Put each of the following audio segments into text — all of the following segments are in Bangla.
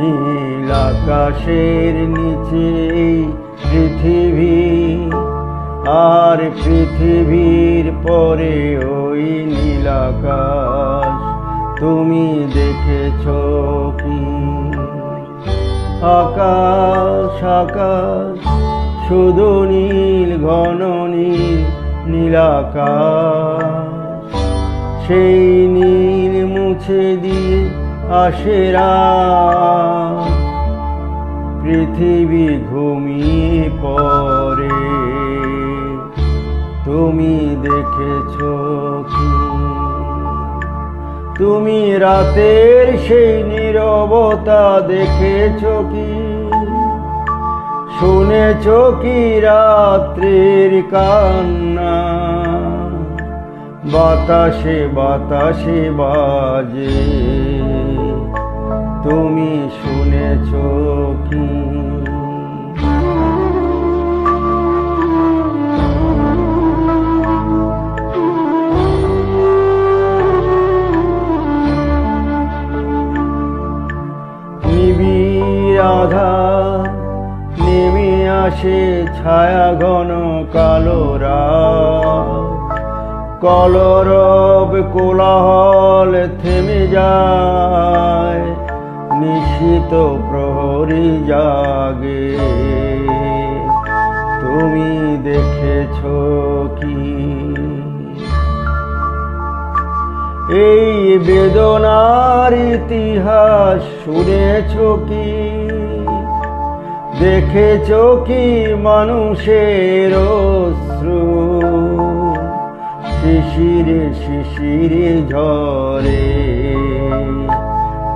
নীল আকাশের নিচে পৃথিবী, আর পৃথিবীর পরে ওই নীল আকাশ, তুমি দেখেছ কি? আকাশ আকাশ, শুধু নীল, ঘন নীল নীল আকাশ। সেই নীল মুছে দিয়ে আসে রাত। পৃথিবী ঘুমিয়ে পড়ে। তুমি দেখেছ কি? তুমি রাতের সেই নীরবতা দেখেছ কি? শুনেছ কি রাত্রির কান্না? বাতাসে বাতাসে বাজে। তুমি শুনেছ কি? আধার নেমে আসে ছায়া ঘন কালো রাত কলরব কোলাহল থেমে যায়। নিশিত প্রহরী জাগে। তুমি দেখেছ কি? এই বেদনার ইতিহাস শুনেছ কি? দেখেছ কি মানুষের অশ্রু? শিশিরে শিশিরে ঝরে।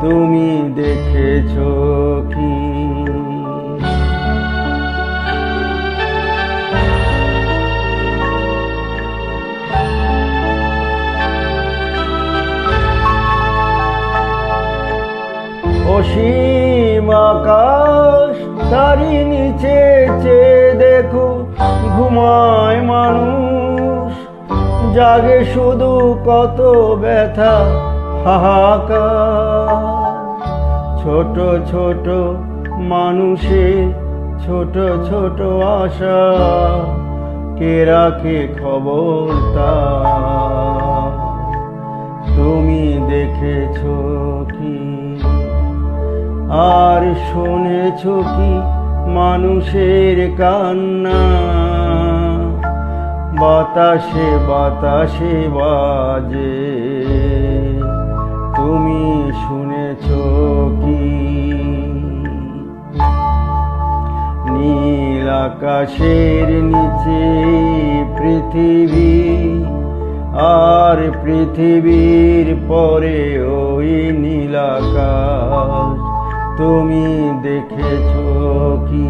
তুমি দেখেছ কি? অসীম আকাশ তারি নিচে চেয়ে দেখো, ঘুমায় মানুষ। জাগে শুধু কত ব্যথা হাহাকার। ছোট ছোট মানুষের ছোট ছোট আশা, কে রাখে খবর তা তুমি দেখেছ কি? আর শুনেছ কি মানুষের কান্না? বাতাসে বাতাসে বাজে। তুমি শুনেছ কি? নীল আকাশের নিচে পৃথিবী, আর পৃথিবীর পরে ওই নীল আকাশ, তুমি দেখেছ কি?